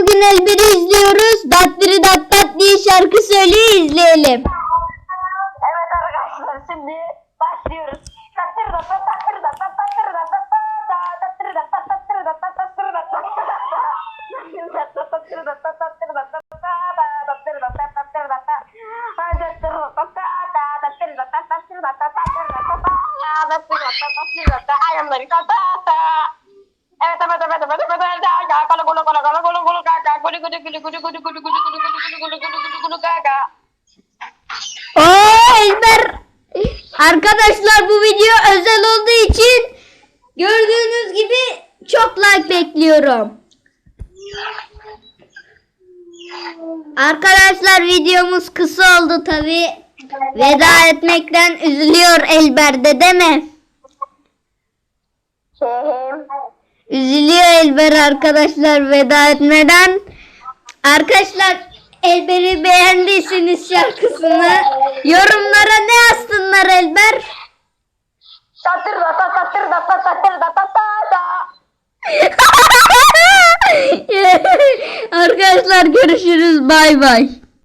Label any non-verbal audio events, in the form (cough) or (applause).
bugün Elber'i izliyoruz. Dattiri dat dat diye şarkı söylüyor izleyelim. Evet arkadaşlar şimdi başlıyoruz. Tattır da tat, tattır da tat, tattır da tat, tat, tattır da tat, tattır da tat, tattır da tat. Tattır da tat, tattır da tat, tattır da tat, tattır da tat. Tattır da tat, tattır da tat, tattır da tat, tattır da tat, tattır da tat, tattır da tat. Ayağımları tat, tat, tat. Evet evet evet evet gulu gulu gulu gulu gulu gulu gulu gulu gulu gulu gulu gulu gaga. Oo Elber. Arkadaşlar bu video özel olduğu için gördüğünüz gibi çok like bekliyorum. Arkadaşlar videomuz kısa oldu tabi. Veda etmekten üzülüyor Elber'de değil mi? Üzülüyor Elber arkadaşlar veda etmeden. Arkadaşlar Elber'i beğendiyseniz şarkısını yorumlara ne yazsınlar Elber? Tattır da tattır da tattır da ta. (laughs) arkadaşlar görüşürüz bay bay.